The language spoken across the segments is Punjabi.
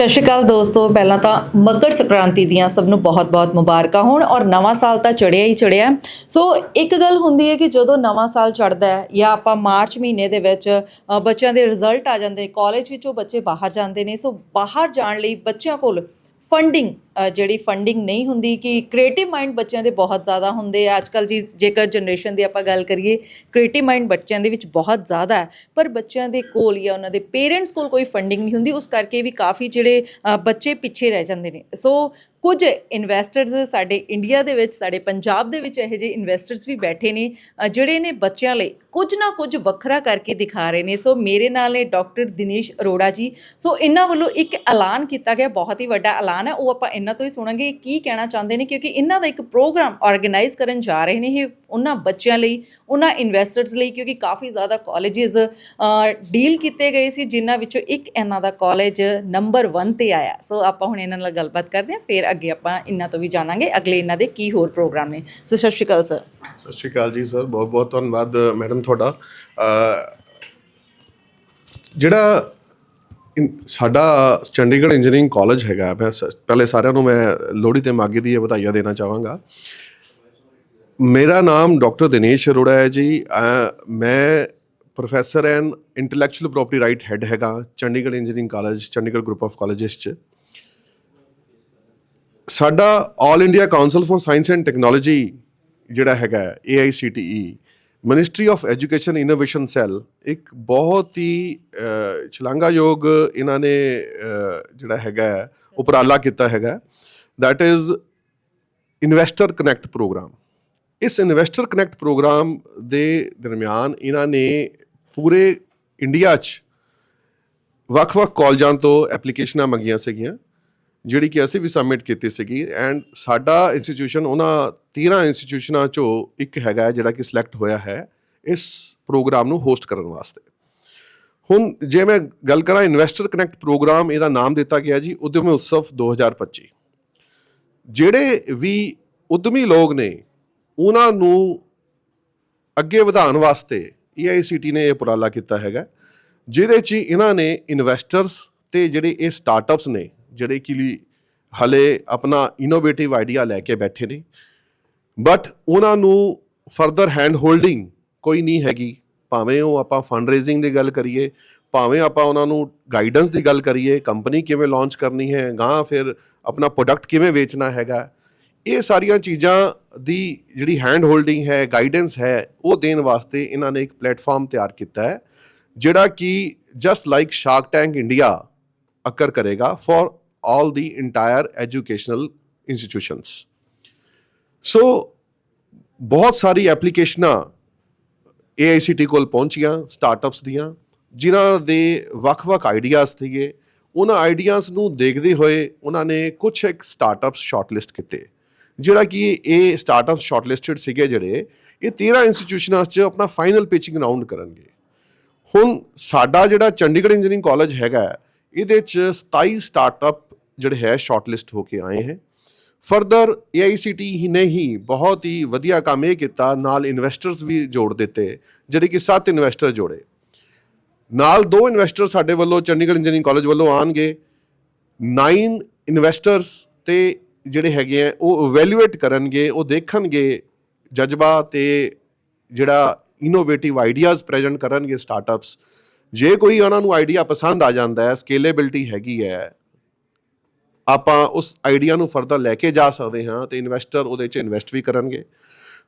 ਸਤਿ ਸ਼੍ਰੀ ਅਕਾਲ ਦੋਸਤੋ। ਪਹਿਲਾਂ ਤਾਂ ਮਕਰ ਸੰਕ੍ਰਾਂਤੀ ਦੀਆਂ ਸਭ ਨੂੰ ਬਹੁਤ-ਬਹੁਤ ਮੁਬਾਰਕਾਂ ਹੋਣ ਔਰ ਨਵਾਂ ਸਾਲ ਤਾਂ ਚੜਿਆ ਹੀ ਚੜਿਆ ਸੋ ਇੱਕ ਗੱਲ ਹੁੰਦੀ ਹੈ ਕਿ ਜਦੋਂ ਨਵਾਂ ਸਾਲ ਚੜਦਾ ਹੈ ਜਾਂ ਆਪਾਂ ਮਾਰਚ ਮਹੀਨੇ ਦੇ ਵਿੱਚ ਬੱਚਿਆਂ ਦੇ ਰਿਜ਼ਲਟ ਆ ਜਾਂਦੇ, ਕਾਲਜ ਵਿੱਚੋਂ ਬੱਚੇ ਬਾਹਰ ਜਾਂਦੇ ਨੇ। ਸੋ ਬਾਹਰ ਜਾਣ ਲਈ ਬੱਚਿਆਂ ਕੋਲ ਫੰਡਿੰਗ ਜਿਹੜੀ ਫੰਡਿੰਗ ਨਹੀਂ ਹੁੰਦੀ ਕਿ ਕ੍ਰੀਏਟਿਵ ਮਾਈਂਡ ਬੱਚਿਆਂ ਦੇ ਬਹੁਤ ਜ਼ਿਆਦਾ ਹੁੰਦੇ ਆ। ਅੱਜਕੱਲ ਜੀ ਜੇਕਰ ਜਨਰੇਸ਼ਨ ਦੀ ਆਪਾਂ ਗੱਲ ਕਰੀਏ ਕ੍ਰੀਏਟਿਵ ਮਾਈਂਡ ਬੱਚਿਆਂ ਦੇ ਵਿੱਚ ਬਹੁਤ ਜ਼ਿਆਦਾ ਹੈ। ਪਰ ਬੱਚਿਆਂ ਦੇ ਕੋਲ ਜਾਂ ਉਹਨਾਂ ਦੇ ਪੇਰੈਂਟਸ ਕੋਲ ਕੋਈ ਫੰਡਿੰਗ ਨਹੀਂ ਹੁੰਦੀ, ਉਸ ਕਰਕੇ ਵੀ ਕਾਫੀ ਜਿਹੜੇ ਬੱਚੇ ਪਿੱਛੇ ਰਹਿ ਜਾਂਦੇ ਨੇ। ਸੋ ਕੁਝ ਇਨਵੈਸਟਰਸ ਸਾਡੇ ਇੰਡੀਆ ਦੇ ਵਿੱਚ, ਸਾਡੇ ਪੰਜਾਬ ਦੇ ਵਿੱਚ ਇਹੋ ਜਿਹੇ ਇਨਵੈਸਟਰਸ ਵੀ ਬੈਠੇ ਨੇ ਜਿਹੜੇ ਨੇ ਬੱਚਿਆਂ ਲਈ ਕੁਝ ਨਾ ਕੁਝ ਵੱਖਰਾ ਕਰਕੇ ਦਿਖਾ ਰਹੇ ਨੇ। ਸੋ ਮੇਰੇ ਨਾਲ ਨੇ ਡਾਕਟਰ ਦਿਨੇਸ਼ ਅਰੋੜਾ ਜੀ। ਸੋ ਇਹਨਾਂ ਵੱਲੋਂ ਇੱਕ ਐਲਾਨ ਕੀਤਾ ਗਿਆ, ਬਹੁਤ ਹੀ ਵੱਡਾ ਐਲਾਨ ਹੈ। ਉਹ ਆਪਾਂ ਇਹਨਾਂ ਤੋਂ ਹੀ ਸੁਣਾਂਗੇ ਕੀ ਕਹਿਣਾ ਚਾਹੁੰਦੇ ਨੇ, ਕਿਉਂਕਿ ਇਹਨਾਂ ਦਾ ਇੱਕ ਪ੍ਰੋਗਰਾਮ ਆਰਗੇਨਾਈਜ਼ ਕਰਨ ਜਾ ਰਹੇ ਨੇ ਇਹ ਉਹਨਾਂ ਬੱਚਿਆਂ ਲਈ, ਉਹਨਾਂ ਇਨਵੈਸਟਰਸ ਲਈ, ਕਿਉਂਕਿ ਕਾਫੀ ਜ਼ਿਆਦਾ ਕਾਲਜਸ ਡੀਲ ਕੀਤੇ ਗਏ ਸੀ, ਜਿਨ੍ਹਾਂ ਵਿੱਚੋਂ ਇੱਕ ਇਹਨਾਂ ਦਾ ਕਾਲਜ ਨੰਬਰ 1 ਤੇ ਆਇਆ। ਸੋ ਆਪਾਂ ਹੁਣ ਇਹਨਾਂ ਨਾਲ ਗੱਲਬਾਤ ਕਰਦੇ ਹਾਂ, ਫਿਰ ਅੱਗੇ ਆਪਾਂ ਇਹਨਾਂ ਤੋਂ ਵੀ ਜਾਣਾਂਗੇ, ਅਗਲੇ ਇਹਨਾਂ ਦੇ ਕੀ ਹੋਰ ਪ੍ਰੋਗਰਾਮ ਨੇ। ਸੋ ਸਤਿ ਸ਼੍ਰੀ ਅਕਾਲ ਸਰ ਸਤਿ ਸ਼੍ਰੀ ਅਕਾਲ ਜੀ ਸਰ ਬਹੁਤ ਬਹੁਤ ਧੰਨਵਾਦ ਮੈਡਮ ਤੁਹਾਡਾ। ਜਿਹੜਾ ਸਾਡਾ ਚੰਡੀਗੜ੍ਹ ਇੰਜੀਨੀਅਰਿੰਗ ਕਾਲਜ ਹੈਗਾ, ਮੈਂ ਸ- ਪਹਿਲੇ ਸਾਰਿਆਂ ਨੂੰ ਮੈਂ ਲੋਹੜੀ ਤੇ ਮਾਘੀ ਦੀ ਵਧਾਈਆਂ ਦੇਣਾ ਚਾਹਾਂਗਾ। ਮੇਰਾ ਨਾਮ ਡਾਕਟਰ ਦਿਨੇਸ਼ ਅਰੋੜਾ ਹੈ ਜੀ। ਮੈਂ professor and intellectual property right head ਹੈਗਾ, Chandigarh engineering college Chandigarh group of colleges ਚ। ਸਾਡਾ all India council for science and technology ਜਿਹੜਾ ਹੈਗਾ AICTE ministry of education innovation cell ਇੱਕ ਬਹੁਤ ਹੀ ਅਹ, ਇਹਨਾਂ ਨੇ ਜਿਹੜਾ ਹੈਗਾ ਉਪਰਾਲਾ ਕੀਤਾ ਹੈਗਾ that is investor connect program ਇਸ ਇਨਵੈਸਟਰ ਕਨੈਕਟ ਪ੍ਰੋਗਰਾਮ ਦੇ ਦਰਮਿਆਨ ਇਹਨਾਂ ਨੇ ਪੂਰੇ ਇੰਡੀਆ 'ਚ ਵੱਖ-ਵੱਖ ਕਾਲਜਾਂ ਤੋਂ ਐਪਲੀਕੇਸ਼ਨਾਂ ਮੰਗੀਆਂ ਸੀਗੀਆਂ। ਜਿਹੜੀ ਕਿ ਅਸੀਂ ਵੀ ਸਬਮਿਟ ਕੀਤੀ ਸੀਗੀ ਐਂਡ ਸਾਡਾ ਇੰਸਟੀਟਿਊਸ਼ਨ ਉਹਨਾਂ 13 ਇੰਸਟੀਟਿਊਸ਼ਨਾਂ ਚੋਂ ਇੱਕ ਹੈਗਾ ਜਿਹੜਾ ਕਿ ਸਿਲੈਕਟ ਹੋਇਆ ਹੈ ਇਸ ਪ੍ਰੋਗਰਾਮ ਨੂੰ ਹੋਸਟ ਕਰਨ ਵਾਸਤੇ। ਹੁਣ ਜੇ ਮੈਂ ਗੱਲ ਕਰਾਂ ਇਨਵੈਸਟਰ ਕਨੈਕਟ ਪ੍ਰੋਗਰਾਮ ਇਹਦਾ ਨਾਮ ਦਿੱਤਾ ਗਿਆ ਜੀ ਉਦਯਮ ਉਤਸਵ 2025 ਜਿਹੜੇ ਵੀ ਉਦਮੀ ਲੋਕ ਨੇ, ਉਹਨਾਂ ਨੂੰ ਅੱਗੇ ਵਧਾਉਣ ਵਾਸਤੇ EICT ਨੇ ਇਹ ਉਪਰਾਲਾ ਕੀਤਾ ਹੈਗਾ। ਜਿਹਦੇ 'ਚ ਇਹਨਾਂ ਨੇ ਇਨਵੈਸਟਰਸ ਤੇ ਜਿਹੜੇ ਇਹ ਸਟਾਰਟਅਪਸ ਨੇ ਜਿਹੜੇ ਕਿ ਲਈ ਹਲੇ ਆਪਣਾ ਇਨੋਵੇਟਿਵ ਆਈਡੀਆ ਲੈ ਕੇ ਬੈਠੇ ਨੇ। ਬਟ ਉਹਨਾਂ ਨੂੰ ਫਰਦਰ ਹੈਂਡ ਹੋਲਡਿੰਗ ਕੋਈ ਨਹੀਂ ਹੈਗੀ। ਭਾਵੇਂ ਉਹ ਆਪਾਂ ਫੰਡ ਰੇਜ਼ਿੰਗ ਦੀ ਗੱਲ ਕਰੀਏ, ਭਾਵੇਂ ਆਪਾਂ ਉਹਨਾਂ ਨੂੰ ਗਾਈਡੈਂਸ ਦੀ ਗੱਲ ਕਰੀਏ ਕੰਪਨੀ ਕਿਵੇਂ ਲਾਂਚ ਕਰਨੀ ਹੈ ਗਾਂ ਫਿਰ ਆਪਣਾ ਪ੍ਰੋਡਕਟ ਕਿਵੇਂ ਵੇਚਣਾ ਹੈਗਾ। ਇਹ ਸਾਰੀਆਂ ਚੀਜ਼ਾਂ ਦੀ ਜਿਹੜੀ ਹੈਂਡ ਹੋਲਡਿੰਗ ਹੈ ਗਾਈਡੈਂਸ ਹੈ, ਉਹ ਦੇਣ ਵਾਸਤੇ ਇਹਨਾਂ ਨੇ ਇੱਕ ਪਲੇਟਫਾਰਮ ਤਿਆਰ ਕੀਤਾ ਹੈ, ਜਿਹੜਾ ਕਿ just like shark tank India ਅਕਰ ਕਰੇਗਾ for all the entire educational institutions. So ਬਹੁਤ ਸਾਰੀ ਐਪਲੀਕੇਸ਼ਨਾਂ AICT ਕੋਲ ਪਹੁੰਚੀਆਂ ਸਟਾਰਟਅਪਸ ਦੀਆਂ ਜਿਨ੍ਹਾਂ ਦੇ ਵੱਖ-ਵੱਖ ਆਈਡੀਆਜ਼ ਸੀਗੇ ਉਹਨਾਂ ਆਈਡੀਆਜ਼ ਨੂੰ ਦੇਖਦੇ ਹੋਏ ਉਹਨਾਂ ਨੇ ਕੁਝ ਇੱਕ ਸਟਾਰਟਅਪਸ ਸ਼ਾਰਟਲਿਸਟ ਕੀਤੇ ਜਿਹੜਾ ਕਿ ਇਹ ਸਟਾਰਟਅਪਸ ਸ਼ਾਰਟਲਿਸਟਡ ਸੀਗੇ ਜਿਹੜੇ ਇਹ 13 ਇੰਸਟੀਟਿਊਸ਼ਨਾਂ 'ਚ ਆਪਣਾ ਫਾਈਨਲ ਪਿਚਿੰਗ ਰਾਉਂਡ ਕਰਨਗੇ ਹੁਣ ਸਾਡਾ ਜਿਹੜਾ ਚੰਡੀਗੜ੍ਹ ਇੰਜੀਨੀਅਰਿੰਗ ਕਾਲਜ ਹੈਗਾ ਇਹਦੇ 'ਚ 27 ਸਟਾਰਟਅਪ ਜਿਹੜੇ ਹੈ ਸ਼ਾਰਟਲਿਸਟ ਹੋ ਕੇ ਆਏ ਹੈ। ਫਰਦਰ AICT ਹੀ ਨੇ ਹੀ ਬਹੁਤ ਹੀ ਵਧੀਆ ਕੰਮ ਇਹ ਕੀਤਾ, ਨਾਲ ਇਨਵੈਸਟਰਸ ਵੀ ਜੋੜ ਦਿੱਤੇ, ਜਿਹੜੇ ਕਿ ਸੱਤ ਇਨਵੈਸਟਰ ਜੋੜੇ। ਨਾਲ ਦੋ ਇਨਵੈਸਟਰ ਸਾਡੇ ਵੱਲੋਂ ਚੰਡੀਗੜ੍ਹ ਇੰਜੀਨੀਅਰਿੰਗ ਕਾਲਜ ਵੱਲੋਂ ਆਣਗੇ 9 ਇਨਵੈਸਟਰਸ ਤੇ ਜਿਹੜੇ ਹੈਗੇ ਆ, ਉਹ ਇਵੈਲੂਏਟ ਕਰਨਗੇ, ਉਹ ਦੇਖਣਗੇ, ਜਜ਼ਬਾ ਤੇ ਜਿਹੜਾ ਇਨੋਵੇਟਿਵ ਆਈਡੀਆਜ਼ ਪ੍ਰੈਜ਼ੈਂਟ ਕਰਨਗੇ ਸਟਾਰਟਅਪਸ ਜੇ ਕੋਈ ਉਹਨਾਂ ਨੂੰ ਆਈਡੀਆ ਪਸੰਦ ਆ ਜਾਂਦਾ ਹੈ ਸਕੇਲੇਬਿਲਟੀ ਹੈਗੀ ਹੈ ਆਪਾਂ ਉਸ ਆਈਡੀਆ ਨੂੰ ਫਰਦਰ ਲੈ ਕੇ ਜਾ ਸਕਦੇ ਹਾਂ ਤੇ ਇਨਵੈਸਟਰ ਉਹਦੇ 'ਚ ਇਨਵੈਸਟ ਵੀ ਕਰਨਗੇ।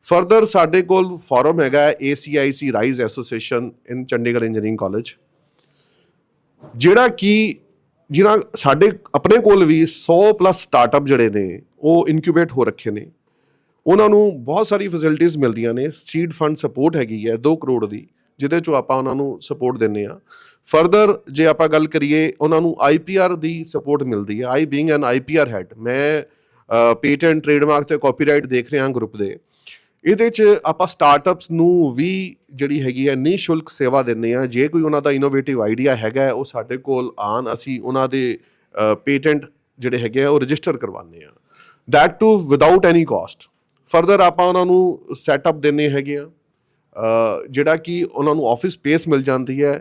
ਫਰਦਰ ਸਾਡੇ ਕੋਲ ਫੋਰਮ ਹੈਗਾ ACIC rise association in Chandigarh engineering college ਜਿਹੜਾ ਕਿ ਜਿਨ੍ਹਾਂ ਸਾਡੇ ਆਪਣੇ ਕੋਲ ਵੀ 100 ਪਲੱਸ ਸਟਾਰਟਅਪ ਜਿਹੜੇ ਨੇ, ਉਹ ਇਨਕਿਊਬੇਟ ਹੋ ਰੱਖੇ ਨੇ। ਉਹਨਾਂ ਨੂੰ ਬਹੁਤ ਸਾਰੀ ਫੈਸਿਲਿਟੀਆਂ ਮਿਲਦੀਆਂ ਨੇ। ਸੀਡ ਫੰਡ ਸਪੋਰਟ ਹੈਗੀ ਹੈ 2 ਕਰੋੜ ਦੀ, ਜਿਹਦੇ ਚੋਂ ਆਪਾਂ ਉਹਨਾਂ ਨੂੰ ਸਪੋਰਟ ਦਿੰਨੇ ਆ ਫਰਦਰ ਜੇ ਆਪਾਂ ਗੱਲ ਕਰੀਏ, ਉਹਨਾਂ ਨੂੰ ਆਈਪੀਆਰ ਦੀ ਸਪੋਰਟ ਮਿਲਦੀ ਹੈ I being an IPR head ਮੈਂ ਪੇਟੈਂਟ ਟ੍ਰੇਡਮਾਰਕ ਤੇ ਕਾਪੀਰਾਈਟ ਦੇਖ ਰਿਹਾ ਗਰੁੱਪ ਦੇ। ਇਹਦੇ 'ਚ ਆਪਾਂ ਸਟਾਰਟਅਪਸ ਨੂੰ ਵੀ ਜਿਹੜੀ ਹੈਗੀ ਹੈ, ਨਿਸ਼ੁਲਕ ਸੇਵਾ ਦਿੰਨੇ ਆ ਜੇ ਕੋਈ ਉਹਨਾਂ ਦਾ ਇਨੋਵੇਟਿਵ ਆਈਡੀਆ ਹੈਗਾ, ਉਹ ਸਾਡੇ ਕੋਲ ਆਣ ਅਸੀਂ ਉਹਨਾਂ ਦੇ ਪੇਟੈਂਟ ਜਿਹੜੇ ਹੈਗੇ ਆ, ਉਹ ਰਜਿਸਟਰ ਕਰਵਾਉਂਦੇ ਆ that to without any cost further ਆਪਾਂ ਉਹਨਾਂ ਨੂੰ ਸੈਟਅਪ ਦਿੰਨੇ ਹੈਗੇ ਆ ਜਿਹੜਾ ਕਿ ਉਹਨਾਂ ਨੂੰ ਆਫਿਸ ਸਪੇਸ ਮਿਲ ਜਾਂਦੀ ਹੈ।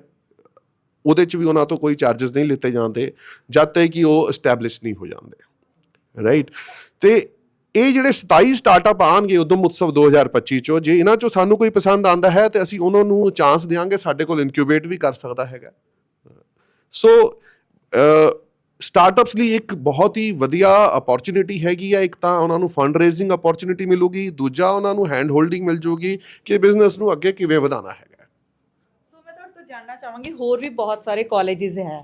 ਉਹਦੇ 'ਚ ਵੀ ਉਹਨਾਂ ਤੋਂ ਕੋਈ ਚਾਰजेस ਨਹੀਂ ਲਿੱਤੇ ਜਾਂਦੇ, ਜਦ ਤੱਕ ਕਿ ਉਹ ਐਸਟੈਬਲਿਸ਼ ਨਹੀਂ ਹੋ ਜਾਂਦੇ ਰਾਈਟ ਤੇ ਇਹ ਜਿਹੜੇ 27 ਸਟਾਰਟਅਪ ਆਣਗੇ ਉਦਮ ਉਤਸਵ 2025 ਚੋਂ, ਜੇ ਇਹਨਾਂ ਚੋਂ ਸਾਨੂੰ ਕੋਈ ਪਸੰਦ ਆਂਦਾ ਹੈ ਤੇ ਅਸੀਂ ਉਹਨਾਂ ਨੂੰ ਚਾਂਸ ਦੇਵਾਂਗੇ ਸਾਡੇ ਕੋਲ ਇਨਕਿਊਬੇਟ ਵੀ ਕਰ ਸਕਦਾ ਹੈਗਾ। ਸੋ ਸਟਾਰਟਅਪਸ ਲਈ ਇੱਕ ਬਹੁਤ ਹੀ ਵਧੀਆ ਅਪੋਰਚੁਨਿਟੀ ਹੈਗੀ ਆ, ਇੱਕ ਤਾਂ ਉਹਨਾਂ ਨੂੰ ਫੰਡ ਰੇਜ਼ਿੰਗ ਅਪੋਰਚੁਨਿਟੀ ਮਿਲੂਗੀ, ਦੂਜਾ ਉਹਨਾਂ ਨੂੰ ਹੈਂਡ ਹੋਲਡਿੰਗ ਮਿਲ ਜੂਗੀ ਕਿ ਬਿਜ਼ਨਸ ਨੂੰ ਅੱਗੇ ਕਿਵੇਂ ਵਧਾਉਣਾ ਹੈ। ਜਾਣਨਾ ਚਾਹਾਂਗੀ ਹੋਰ ਵੀ ਬਹੁਤ ਸਾਰੇ ਕਾਲਜਿਸ ਹੈ।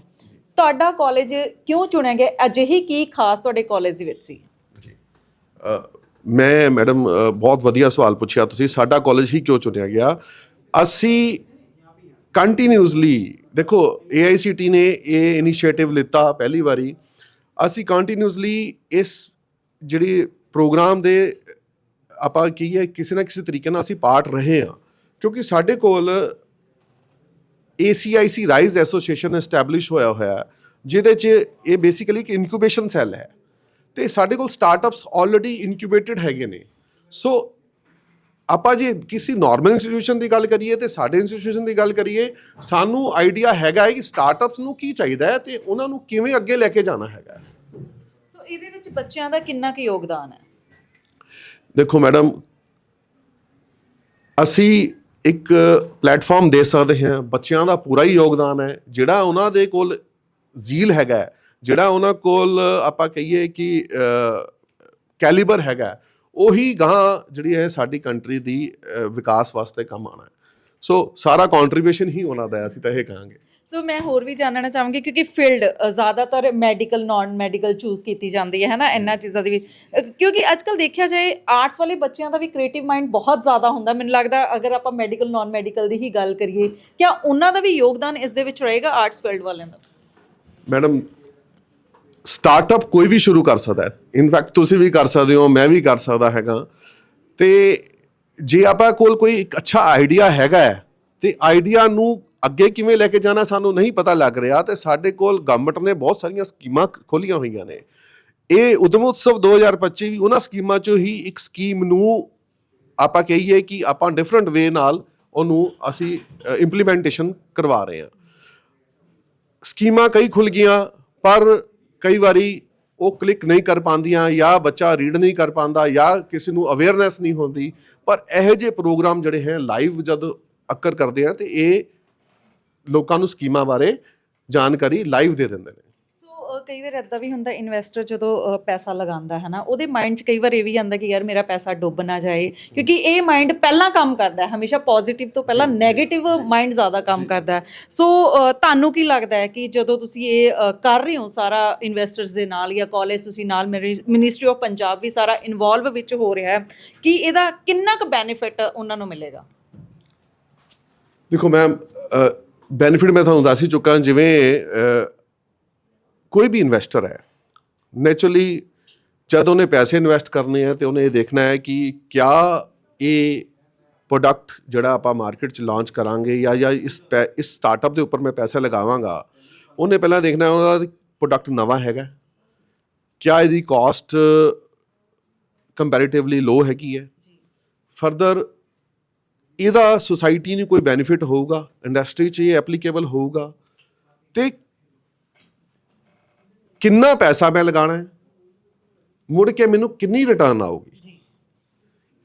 ਤੁਹਾਡਾ ਕਾਲਜ ਕਿਉਂ ਚੁਣਿਆ ਗਿਆ? ਅਜਿਹੀ ਕੀ ਖਾਸ ਤੁਹਾਡੇ ਕਾਲਜ ਵਿੱਚ ਸੀ? ਅ, ਮੈਂ ਮੈਡਮ ਬਹੁਤ ਵਧੀਆ ਸਵਾਲ ਪੁੱਛਿਆ ਤੁਸੀਂ ਸਾਡਾ ਕਾਲਜ ਹੀ ਕਿਉਂ ਚੁਣਿਆ ਗਿਆ? ਅਸੀਂ ਕੰਟੀਨਿਊਸਲੀ ਦੇਖੋ AICT ਨੇ ਇਹ ਇਨੀਸ਼ੀਏਟਿਵ ਲਿੱਤਾ ਪਹਿਲੀ ਵਾਰੀ। ਅਸੀਂ ਕੰਟੀਨਿਊਸਲੀ ਇਸ ਜਿਹੜੀ ਪ੍ਰੋਗਰਾਮ ਦੇ ਆਪਾਂ ਕੀ ਹੈ ਕਿਸੇ ਨਾ ਕਿਸੇ ਤਰੀਕੇ ਨਾਲ ਅਸੀਂ ਪਾਰਟ ਰਹੇ ਹਾਂ। ਕਿਉਂਕਿ ਸਾਡੇ ਕੋਲ ACIC ਰਾਈਜ਼ ਐਸੋਸੀਏਸ਼ਨ ਐਸਟੈਬਲਿਸ਼ ਹੋਇਆ ਹੋਇਆ ਜਿਹਦੇ 'ਚ ਇਹ ਬੇਸਿਕਲੀ ਇੱਕ ਇਨਕੂਬੇਸ਼ਨ ਸੈੱਲ ਹੈ। ਤੇ ਸਾਡੇ ਕੋਲ ਸਟਾਰਟਅਪਸ ਆਲਰੇਡੀ ਇਨਕਿਊਬੇਟਡ ਹੈਗੇ ਨੇ। ਸੋ ਆਪਾਂ ਜੇ ਕਿਸੇ ਨਾਰਮਲ ਇੰਸਟੀਟਿਊਸ਼ਨ ਦੀ ਗੱਲ ਕਰੀਏ ਤੇ ਸਾਡੇ ਇੰਸਟੀਟਿਊਸ਼ਨ ਦੀ ਗੱਲ ਕਰੀਏ ਸਾਨੂੰ ਆਈਡੀਆ ਹੈਗਾ ਹੈ ਕਿ ਸਟਾਰਟਅਪਸ ਨੂੰ ਕੀ ਚਾਹੀਦਾ ਹੈ ਤੇ ਉਹਨਾਂ ਨੂੰ ਕਿਵੇਂ ਅੱਗੇ ਲੈ ਕੇ ਜਾਣਾ ਹੈਗਾ। ਸੋ ਇਹਦੇ ਵਿੱਚ ਬੱਚਿਆਂ ਦਾ ਕਿੰਨਾ ਕੁ ਯੋਗਦਾਨ ਹੈ? ਦੇਖੋ ਮੈਡਮ ਅਸੀਂ ਇੱਕ ਪਲੇਟਫਾਰਮ ਦੇ ਸਕਦੇ ਹਾਂ। ਬੱਚਿਆਂ ਦਾ ਪੂਰਾ ਹੀ ਯੋਗਦਾਨ ਹੈ। ਜਿਹੜਾ ਉਹਨਾਂ ਦੇ ਕੋਲ ਜ਼ੀਲ ਹੈਗਾ ਜਿਹੜਾ ਉਹਨਾਂ ਕੋਲ ਆਪਾਂ ਕਹੀਏ ਕਿ ਕੈਲੀਬਰ ਹੈਗਾ ਉਹੀ ਗਾਂ ਜਿਹੜੀ ਹੈ ਸਾਡੀ ਕੰਟਰੀ ਦੀ ਵਿਕਾਸ ਵਾਸਤੇ ਕੰਮ ਆਣਾ ਸੋ ਸਾਰਾ ਕੰਟਰੀਬਿਊਸ਼ਨ ਹੀ ਉਹਨਾਂ ਦਾ ਅਸੀਂ ਤਾਂ ਇਹ ਕਹਾਂਗੇ। ਸੋ ਮੈਂ ਹੋਰ ਵੀ ਜਾਣਨਾ ਚਾਹਾਂਗੀ ਕਿਉਂਕਿ ਫੀਲਡ ਜ਼ਿਆਦਾਤਰ ਮੈਡੀਕਲ ਨਾਨ ਮੈਡੀਕਲ ਚੂਜ਼ ਕੀਤੀ ਜਾਂਦੀ ਹੈ ਹੈ ਇਹਨਾਂ ਚੀਜ਼ਾਂ ਦੀ ਵੀ ਅ, ਕਿਉਂਕਿ ਅੱਜਕੱਲ ਦੇਖਿਆ ਜਾਏ ਆਰਟਸ ਵਾਲੇ ਬੱਚਿਆਂ ਦਾ ਵੀ ਕ੍ਰੀਏਟਿਵ ਮਾਈਂਡ ਬਹੁਤ ਜ਼ਿਆਦਾ ਹੁੰਦਾ। ਮੈਨੂੰ ਲੱਗਦਾ ਅਗਰ ਆਪਾਂ ਮੈਡੀਕਲ ਨਾਨ ਮੈਡੀਕਲ ਦੀ ਹੀ ਗੱਲ ਕਰੀਏ ਕਿਆ ਉਹਨਾਂ ਦਾ ਵੀ ਯੋਗਦਾਨ ਇਸ ਦੇ ਵਿੱਚ ਰਹੇਗਾ ਆਰਟਸ ਫੀਲਡ ਵਾਲਿਆਂ ਦਾ? ਮੈਡਮ ਸਟਾਰਟਅਪ ਕੋਈ ਵੀ ਸ਼ੁਰੂ ਕਰ ਸਕਦਾ ਹੈ। ਇਨਫੈਕਟ ਤੁਸੀਂ ਵੀ ਕਰ ਸਕਦੇ ਹੋ ਮੈਂ ਵੀ ਕਰ ਸਕਦਾ ਹੈਗਾ। ਤੇ ਜੇ ਆਪਾਂ ਕੋਲ ਕੋਈ ਇੱਕ ਅੱਛਾ ਆਈਡੀਆ ਹੈਗਾ ਹੈ ਤੇ ਆਈਡੀਆ ਨੂੰ ਅੱਗੇ ਕਿਵੇਂ ਲੈ ਕੇ ਜਾਣਾ ਸਾਨੂੰ ਨਹੀਂ ਪਤਾ ਲੱਗ ਰਿਹਾ ਤੇ ਸਾਡੇ ਕੋਲ ਗਵਰਨਮੈਂਟ ਨੇ ਬਹੁਤ ਸਾਰੀਆਂ ਸਕੀਮਾਂ ਖੋਲੀਆਂ ਹੋਈਆਂ ਨੇ। ਇਹ ਉਦਮ ਉਤਸਵ 2025 ਵੀ ਉਹਨਾਂ ਸਕੀਮਾਂ ਚੋਂ ਹੀ ਇੱਕ ਸਕੀਮ ਨੂੰ ਆਪਾਂ ਕਹੀਏ ਕਿ ਆਪਾਂ ਡਿਫਰੈਂਟ ਵੇ ਨਾਲ ਉਹਨੂੰ ਅਸੀਂ ਇੰਪਲੀਮੈਂਟੇਸ਼ਨ ਕਰਵਾ ਰਹੇ ਹਾਂ। ਸਕੀਮਾਂ ਕਈ ਖੁੱਲ ਗਈਆਂ, ਪਰ ਕਈ ਵਾਰੀ ਉਹ ਕਲਿੱਕ ਨਹੀਂ ਕਰ ਪਾਉਂਦੀਆਂ ਜਾਂ ਬੱਚਾ ਰੀਡ ਨਹੀਂ ਕਰ ਪਾਉਂਦਾ ਜਾਂ ਕਿਸੇ ਨੂੰ ਅਵੇਅਰਨੈਸ ਨਹੀਂ ਹੁੰਦੀ। ਪਰ ਇਹੋ ਜਿਹੇ ਪ੍ਰੋਗਰਾਮ ਜਿਹੜੇ ਹੈ ਲਾਈਵ ਜਦ ਅਕਰ ਕਰਦੇ ਆ ਤੇ ਇਹ ਲੋਕਾਂ ਨੂੰ ਸਕੀਮਾਂ ਬਾਰੇ ਜਾਣਕਾਰੀ ਲਾਈਵ ਦੇ ਦਿੰਦੇ ਨੇ। ਸੋ ਕਈ ਵਾਰ ਇਦਾਂ ਵੀ ਹੁੰਦਾ ਇਨਵੈਸਟਰ ਜਦੋਂ ਪੈਸਾ ਲਗਾਉਂਦਾ ਹੈ ਨਾ ਉਹਦੇ ਮਾਈਂਡ 'ਚ ਕਈ ਵਾਰ ਇਹ ਵੀ ਆਉਂਦਾ ਕਿ ਯਾਰ ਮੇਰਾ ਪੈਸਾ ਡੁੱਬ ਨਾ ਜਾਏ ਕਿਉਂਕਿ ਇਹ ਮਾਈਂਡ ਪਹਿਲਾਂ ਕੰਮ ਕਰਦਾ ਹੈ ਹਮੇਸ਼ਾ ਪੋਜ਼ਿਟਿਵ ਤੋਂ ਪਹਿਲਾਂ 네ਗੇਟਿਵ ਮਾਈਂਡ ਜ਼ਿਆਦਾ ਕੰਮ ਕਰਦਾ ਹੈ। ਸੋ ਤੁਹਾਨੂੰ ਕੀ ਲੱਗਦਾ ਹੈ ਕਿ ਜਦੋਂ ਤੁਸੀਂ ਇਹ ਕਰ ਰਹੇ ਹੋ ਸਾਰਾ ਇਨਵੈਸਟਰਸ ਦੇ ਨਾਲ ਜਾਂ ਕਾਲਜ ਤੁਸੀਂ ਨਾਲ ਮਿਨਿਸਟਰੀ ਆਫ ਪੰਜਾਬ ਵੀ ਸਾਰਾ ਇਨਵੋਲਵ ਵਿੱਚ ਹੋ ਰਿਹਾ ਹੈ ਕਿ ਇਹਦਾ ਕਿੰਨਾ ਕੁ ਬੈਨੀਫਿਟ ਉਹਨਾਂ ਨੂੰ ਮਿਲੇਗਾ? ਦੇਖੋ ਮੈਮ ਬੈਨੀਫਿਟ ਮੈਂ ਤੁਹਾਨੂੰ ਦੱਸ ਹੀ ਚੁੱਕਾ ਜਿਵੇਂ ਅ, ਕੋਈ ਵੀ ਇਨਵੈਸਟਰ ਹੈ ਨੇਚਰਲੀ ਜਦ ਉਹਨੇ ਪੈਸੇ ਇਨਵੈਸਟ ਕਰਨੇ ਆ ਤੇ ਉਹਨੇ ਇਹ ਦੇਖਣਾ ਹੈ ਕਿ ਕਿਆ ਇਹ ਪ੍ਰੋਡਕਟ ਜਿਹੜਾ ਆਪਾਂ ਮਾਰਕੀਟ 'ਚ ਲਾਂਚ ਕਰਾਂਗੇ ਜਾਂ ਜਾਂ ਇਸ ਪੈ- ਇਸ ਸਟਾਰਟਅਪ ਦੇ ਉੱਪਰ ਮੈਂ ਪੈਸਾ ਲਗਾਵਾਂਗਾ ਉਹਨੇ ਪਹਿਲਾਂ ਦੇਖਣਾ ਉਹਦਾ ਪ੍ਰੋਡਕਟ ਨਵਾਂ ਹੈਗਾ ਕਿਆ ਇਹਦੀ ਕਾਸਟ ਕੰਪੈਰੀਟਿਵਲੀ ਲੋ ਹੈਗੀ ਹੈ ਫਰਦਰ ਇਹਦਾ ਸੁਸਾਇਟੀ ਨੂੰ ਕੋਈ ਬੈਨੀਫਿਟ ਹੋਊਗਾ? ਇੰਡਸਟਰੀ 'ਚ ਇਹ ਐਪਲੀਕੇਬਲ ਹੋਊਗਾ? ਤੇ ਕਿੰਨਾ ਪੈਸਾ ਮੈਂ ਲਗਾਣਾ ਹੈ? ਮੁੜ ਕੇ ਮੈਨੂੰ ਕਿੰਨੀ ਰਿਟਰਨ ਆਊਗੀ?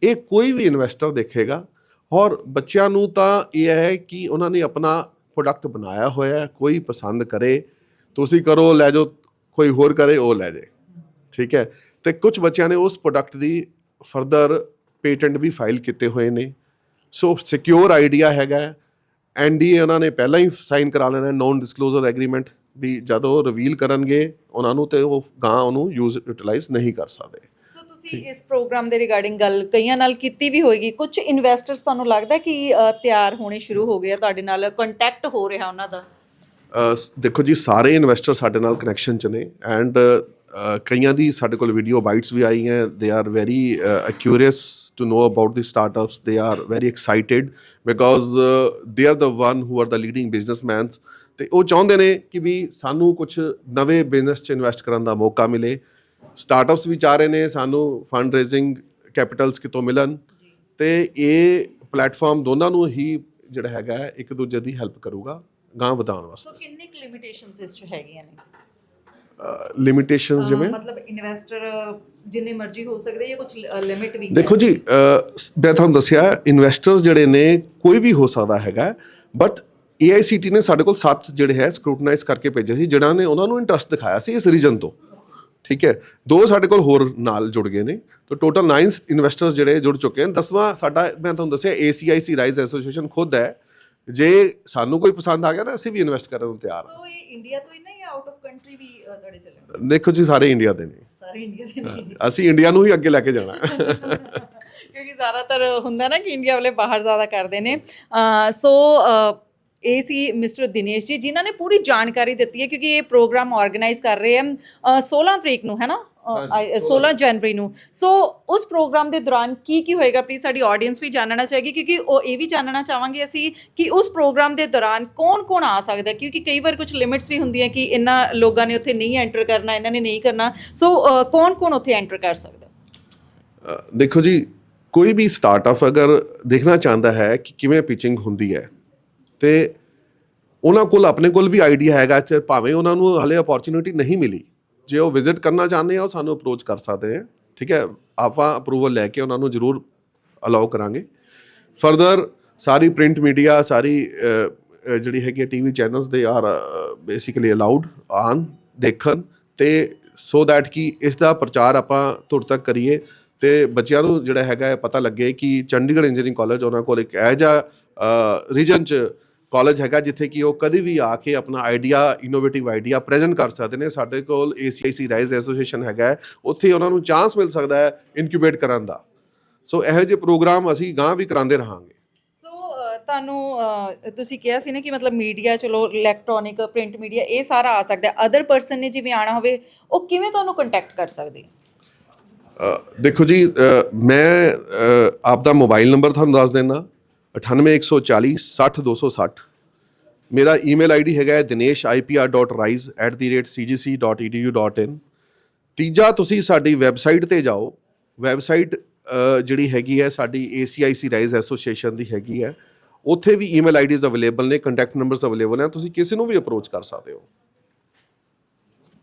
ਇਹ ਕੋਈ ਵੀ ਇਨਵੈਸਟਰ ਦੇਖੇਗਾ। ਔਰ ਬੱਚਿਆਂ ਨੂੰ ਤਾਂ ਇਹ ਹੈ ਕਿ ਉਹਨਾਂ ਨੇ ਆਪਣਾ ਪ੍ਰੋਡਕਟ ਬਣਾਇਆ ਹੋਇਆ ਹੈ ਕੋਈ ਪਸੰਦ ਕਰੇ। ਤੁਸੀਂ ਕਰੋ ਲੈ ਜਾਓ ਕੋਈ ਹੋਰ ਕਰੇ ਉਹ ਲੈ ਜੇ ਠੀਕ ਹੈ? ਤੇ ਕੁਝ ਬੱਚਿਆਂ ਨੇ ਉਸ ਪ੍ਰੋਡਕਟ ਦੀ ਫਰਦਰ ਪੇਟੈਂਟ ਵੀ ਫਾਈਲ ਕੀਤੇ ਹੋਏ ਨੇ। ਸੋ ਸਿਕਿਉਰ ਆਈਡੀਆ ਹੈਗਾ ਐਨਡੀਏ ਉਹਨਾਂ ਨੇ ਪਹਿਲਾਂ ਹੀ ਸਾਈਨ ਕਰਾ ਲੈਣਾ ਨੋਨ ਡਿਸਕਲੋਜ਼ਰ ਐਗਰੀਮੈਂਟ ਵੀ ਜਦੋਂ ਰਿਵੀਲ ਕਰਨਗੇ ਉਹਨਾਂ ਨੂੰ ਤੇ ਉਹ ਗਾਂ ਉਹਨੂੰ ਯੂਜ਼ ਯੂਟਿਲਾਈਜ਼ ਨਹੀਂ ਕਰ ਸਕਦੇ। ਸੋ ਤੁਸੀਂ ਇਸ ਪ੍ਰੋਗਰਾਮ ਦੇ ਰਿਗਾਰਡਿੰਗ ਗੱਲ ਕਈਆਂ ਨਾਲ ਕੀਤੀ ਵੀ ਹੋਏਗੀ। ਕੁਝ ਇਨਵੈਸਟਰਸ ਤੁਹਾਨੂੰ ਲੱਗਦਾ ਕਿ ਤਿਆਰ ਹੋਣੇ ਸ਼ੁਰੂ ਹੋ ਗਏ ਆ ਤੁਹਾਡੇ ਨਾਲ? ਕੰਟੈਕਟ ਹੋ ਰਿਹਾ ਉਹਨਾਂ ਦਾ? ਦੇਖੋ ਜੀ ਸਾਰੇ ਇਨਵੈਸਟਰ ਸਾਡੇ ਨਾਲ ਕਨੈਕਸ਼ਨ ਚ ਨੇ। ਐਂਡ ਕਈਆਂ ਦੀ ਸਾਡੇ ਕੋਲ ਵੀਡੀਓ ਬਾਈਟਸ ਵੀ ਆਈ ਹੈ they are very curious to know about the startups they are very excited because they are the one who are the leading businessmans ਤੇ ਉਹ ਚਾਹੁੰਦੇ ਨੇ ਕਿ ਵੀ ਸਾਨੂੰ ਕੁਝ ਨਵੇਂ ਬਿਜ਼ਨਸ ਚ ਇਨਵੈਸਟ ਕਰਨ ਦਾ ਮੌਕਾ ਮਿਲੇ। ਸਟਾਰਟਅਪਸ ਵੀ ਚਾਹ ਰਹੇ ਨੇ, ਸਾਨੂੰ ਫੰਡ ਰੇਜ਼ਿੰਗ ਕੈਪੀਟਲਸ ਕਿਤੋਂ ਮਿਲਣ। ਤੇ ਇਹ ਪਲੇਟਫਾਰਮ ਦੋਨਾਂ ਨੂੰ ਹੀ ਜਿਹੜਾ ਹੈਗਾ, ਇੱਕ ਦੂਜੇ ਦੀ ਹੈਲਪ ਕਰੂਗਾ ਗਾਂ ਵਧਾਉਣ ਵਾਸਤੇ। ਸੋ ਕਿੰਨੇ ਲਿਮਿਟੇਸ਼ਨਸ ਇਸ ਚ ਹੈਗੀਆਂ ਨੇ? ਲਿਮਿਟੇਸ਼ਨਸ ਜਿਵੇਂ? ਮਤਲਬ ਇਨਵੈਸਟਰ ਜਿੰਨੇ ਮਰਜ਼ੀ ਹੋ ਸਕਦੇ ਜਾਂ ਕੁਝ ਲਿਮਿਟ ਵੀ ਦੇਖੋ ਜੀ ਮੈਂ ਤੁਹਾਨੂੰ ਦੱਸਿਆ ਇਨਵੈਸਟਰਸ ਜਿਹੜੇ ਨੇ ਕੋਈ ਵੀ ਹੋ ਸਕਦਾ ਹੈਗਾ ਬਟ AICT ਨੇ ਸਾਡੇ ਕੋਲ 7 ਜਿਹੜੇ ਹੈ ਸਕਰੂਟਨਾਈਜ਼ ਕਰਕੇ ਭੇਜੇ ਸੀ ਜਿਹੜਾ ਨੇ ਉਹਨਾਂ ਨੂੰ ਇੰਟਰਸਟ ਦਿਖਾਇਆ ਸੀ ਇਸ ਰੀਜਨ ਤੋਂ। ਠੀਕ ਹੈ? ਦੋ ਸਾਡੇ ਕੋਲ ਹੋਰ ਨਾਲ ਜੁੜ ਗਏ ਨੇ। ਤਾਂ ਟੋਟਲ 9 ਇਨਵੈਸਟਰਸ ਜਿਹੜੇ ਜੁੜ ਚੁੱਕੇ ਹਨ ਦਸਵਾਂ ਸਾਡਾ ਮੈਂ ਤੁਹਾਨੂੰ ਦੱਸਿਆ ACIC ਰਾਈਜ਼ ਐਸੋਸੀਏਸ਼ਨ ਖੁਦ ਹੈ। ਜੇ ਸਾਨੂੰ ਕੋਈ ਪਸੰਦ ਆ ਗਿਆ ਤਾਂ ਅਸੀਂ ਵੀ ਇਨਵੈਸਟ ਕਰਨ ਨੂੰ ਤਿਆਰ ਹਾਂ। ਸੋ ਇਹ ਇੰਡੀਆ ਤੋਂ ਨਾ ਆਊਟ ਆਫ ਕੰਟਰੀ ਵੀ ਤੁਹਾਡੇ ਚੱਲਣ ਦੇਖੋ ਜੀ ਸਾਰੇ ਇੰਡੀਆ ਦੇ ਨੇ। ਸਾਰੇ ਇੰਡੀਆ ਦੇ ਨੇ। ਅਸੀਂ ਇੰਡੀਆ ਨੂੰ ਹੀ ਅੱਗੇ ਲੈ ਕੇ ਜਾਣਾ। ਕਿਉਂਕਿ ਜ਼ਿਆਦਾਤਰ ਹੁੰਦਾ ਨਾ ਕਿ ਇੰਡੀਆ ਵਾਲੇ ਬਾਹਰ ਜ਼ਿਆਦਾ ਕਰਦੇ ਨੇ। ਸੋ ਇਹ ਸੀ ਮਿਸਟਰ ਦਿਨੇਸ਼ ਜੀ ਜਿਨ੍ਹਾਂ ਨੇ ਪੂਰੀ ਜਾਣਕਾਰੀ ਦਿੱਤੀ ਹੈ ਕਿਉਂਕਿ ਇਹ ਪ੍ਰੋਗਰਾਮ ਆਰਗੇਨਾਈਜ਼ ਕਰ ਰਹੇ ਹਨ ਅ, 16 ਤਰੀਕ ਨੂੰ ਹੈ ਨਾ? ਆਈ- 16 ਜਨਵਰੀ ਨੂੰ। ਸੋ ਉਸ ਪ੍ਰੋਗਰਾਮ ਦੇ ਦੌਰਾਨ ਕੀ ਕੀ ਹੋਏਗਾ ਪਲੀਜ਼ ਸਾਡੀ ਆਡੀਅנס ਵੀ ਜਾਣਨਾ ਚਾਹੇਗੀ ਕਿਉਂਕਿ ਉਹ ਇਹ ਵੀ ਜਾਣਨਾ ਚਾਹਾਂਗੇ ਅਸੀਂ ਕਿ ਉਸ ਪ੍ਰੋਗਰਾਮ ਦੇ ਦੌਰਾਨ ਕੌਣ-ਕੌਣ ਆ ਸਕਦਾ ਹੈ? ਕਿਉਂਕਿ ਕਈ ਵਾਰ ਕੁਝ ਲਿਮਿਟਸ ਵੀ ਹੁੰਦੀਆਂ ਕਿ ਇਹਨਾਂ ਲੋਕਾਂ ਨੇ ਉੱਥੇ ਨਹੀਂ ਐਂਟਰ ਕਰਨਾ ਇਹਨਾਂ ਨੇ ਨਹੀਂ ਕਰਨਾ। ਸੋ ਕੌਣ-ਕੌਣ ਉੱਥੇ ਐਂਟਰ ਕਰ ਸਕਦਾ? ਅ, ਦੇਖੋ ਜੀ ਕੋਈ ਵੀ ਸਟਾਰਟਅਪ ਅਗਰ ਦੇਖਣਾ ਚਾਹੁੰਦਾ ਹੈ ਕਿ ਕਿਵੇਂ ਪਿਚਿੰਗ ਹੁੰਦੀ ਹੈ ਤੇ ਉਹਨਾਂ ਕੋਲ ਆਪਣੇ ਕੋਲ ਵੀ ਆਈਡੀਆ ਹੈਗਾ ਤੇ ਭਾਵੇਂ ਉਹਨਾਂ ਨੂੰ ਹਲੇ ਅਪੋਰਚੁਨਿਟੀ ਨਹੀਂ ਮਿਲੀ। ਜੇ ਉਹ ਵਿਜ਼ਿਟ ਕਰਨਾ ਚਾਹੁੰਦੇ ਆ ਉਹ ਸਾਨੂੰ ਅਪਰੋਚ ਕਰ ਸਕਦੇ ਆ। ਠੀਕ ਹੈ? ਆਪਾਂ ਅਪਰੂਵਲ ਲੈ ਕੇ ਉਹਨਾਂ ਨੂੰ ਜ਼ਰੂਰ ਅਲਾਉ ਕਰਾਂਗੇ। ਫਰਦਰ ਸਾਰੀ ਪ੍ਰਿੰਟ ਮੀਡੀਆ ਸਾਰੀ ਅ, ਅ, ਜਿਹੜੀ ਹੈਗੀ ਟੀਵੀ ਚੈਨਲਸ ਦੇ ਆਰ ਬੇਸਿਕਲੀ ਅਲਾਉਡ ਆਨ ਦੇਖਣ ਤੇ ਸੋ ਦੈਟ ਕਿ ਇਸ ਦਾ ਪ੍ਰਚਾਰ ਆਪਾਂ ਤੁਰ ਤੱਕ ਕਰੀਏ ਤੇ ਬੱਚਿਆਂ ਨੂੰ ਜਿਹੜਾ ਹੈਗਾ ਪਤਾ ਲੱਗੇ ਕਿ ਚੰਡੀਗੜ੍ਹ ਇੰਜੀਨੀਅਰਿੰਗ ਕਾਲਜ ਉਹਨਾਂ ਕੋਲ ਇੱਕ ਇਹੋ ਜਿਹਾ ਰੀਜਨ ਚ ਕਾਲਜ ਹੈਗਾ ਜਿੱਥੇ ਕਿ ਉਹ ਕਦੇ ਵੀ ਆ ਕੇ ਆਪਣਾ ਆਈਡੀਆ ਇਨੋਵੇਟਿਵ ਆਈਡੀਆ ਪ੍ਰੈਜ਼ੈਂਟ ਕਰ ਸਕਦੇ ਨੇ। ਸਾਡੇ ਕੋਲ ACIC ਰਾਈਜ਼ ਐਸੋਸੀਏਸ਼ਨ ਹੈਗਾ ਹੈ, ਉੱਥੇ ਉਹਨਾਂ ਨੂੰ ਚਾਂਸ ਮਿਲ ਸਕਦਾ ਹੈ ਇਨਕਿਊਬੇਟ ਕਰਨ ਦਾ। ਸੋ ਇਹੋ ਜਿਹੇ ਪ੍ਰੋਗਰਾਮ ਅਸੀਂ ਗਾਂ ਵੀ ਕਰਾਉਂਦੇ ਰਹਾਂਗੇ। ਤੁਹਾਨੂੰ ਤੁਸੀਂ ਕਿਹਾ ਸੀ ਨਾ ਕਿ ਮਤਲਬ ਮੀਡੀਆ ਚਲੋ ਇਲੈਕਟ੍ਰੋਨਿਕ ਪ੍ਰਿੰਟ ਮੀਡੀਆ ਇਹ ਸਾਰਾ ਆ ਸਕਦਾ ਅਦਰ ਪਰਸਨ ਨੇ ਜਿਵੇਂ ਆਣਾ ਹੋਵੇ ਉਹ ਕਿਵੇਂ ਤੁਹਾਨੂੰ ਕੰਟੈਕਟ ਕਰ ਸਕਦੇ ਦੇਖੋ ਜੀ ਮੈਂ ਅ, ਆਪ ਦਾ ਮੋਬਾਈਲ ਨੰਬਰ ਤੁਹਾਨੂੰ ਦੱਸ ਦਿੰਦਾ। 98140 60260 ਮੇਰਾ ਈਮੇਲ ਆਈਡੀ ਹੈਗਾ ਹੈ dinesh.ipr.rise@cgc.edu.in ਤੀਜਾ, ਤੁਸੀਂ ਸਾਡੀ ਵੈਬਸਾਈਟ ਤੇ ਜਾਓ। ਵੈਬਸਾਈਟ ਜਿਹੜੀ ਹੈਗੀ ਹੈ, ਸਾਡੀ ACIC ਰਾਈਜ਼ ਐਸੋਸੀਏਸ਼ਨ ਦੀ ਹੈਗੀ ਹੈ। ਉੱਥੇ ਵੀ ਈਮੇਲ ਆਈਡੀਜ਼ ਅਵੇਲੇਬਲ ਨੇ, ਕੰਟੈਕਟ ਨੰਬਰਸ ਅਵੇਲੇਬਲ ਨੇ। ਤੁਸੀਂ ਕਿਸੇ ਨੂੰ ਵੀ ਅਪਰੋਚ ਕਰ ਸਕਦੇ ਹੋ।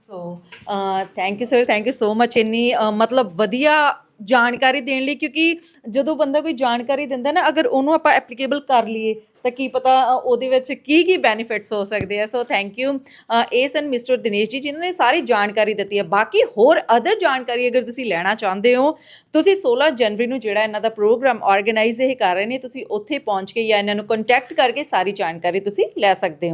So thank you sir thank you so much ਇੰਨੀ ਮਤਲਬ ਵਧੀਆ ਜਾਣਕਾਰੀ ਦੇਣ ਲਈ, ਕਿਉਂਕਿ ਜਦੋਂ ਬੰਦਾ ਕੋਈ ਜਾਣਕਾਰੀ ਦਿੰਦਾ ਨਾ, ਅਗਰ ਉਹਨੂੰ ਆਪਾਂ ਐਪਲੀਕੇਬਲ ਕਰ ਲਈਏ, ਤਾਂ ਕੀ ਪਤਾ ਉਹਦੇ ਵਿੱਚ ਕੀ ਕੀ ਬੈਨੀਫਿਟਸ ਹੋ ਸਕਦੇ ਆ। ਸੋ ਥੈਂਕ ਯੂ ਏਸ ਐਂਡ ਮਿਸਟਰ ਦਿਨੇਸ਼ ਜੀ, ਜਿਨ੍ਹਾਂ ਨੇ ਸਾਰੀ ਜਾਣਕਾਰੀ ਦਿੱਤੀ ਹੈ ਬਾਕੀ ਹੋਰ ਅਦਰ ਜਾਣਕਾਰੀ ਅਗਰ ਤੁਸੀਂ ਲੈਣਾ ਚਾਹੁੰਦੇ ਹੋ, ਤੁਸੀਂ 16 ਜਨਵਰੀ ਨੂੰ ਜਿਹੜਾ ਇਹਨਾਂ ਦਾ ਪ੍ਰੋਗਰਾਮ ਆਰਗੇਨਾਈਜ਼ ਇਹ ਕਰ ਰਹੇ ਨੇ, ਤੁਸੀਂ ਉੱਥੇ ਪਹੁੰਚ ਕੇ ਜਾਂ ਇਹਨਾਂ ਨੂੰ ਕੰਟੈਕਟ ਕਰਕੇ ਸਾਰੀ ਜਾਣਕਾਰੀ ਤੁਸੀਂ ਲੈ ਸਕਦੇ ਹੋ।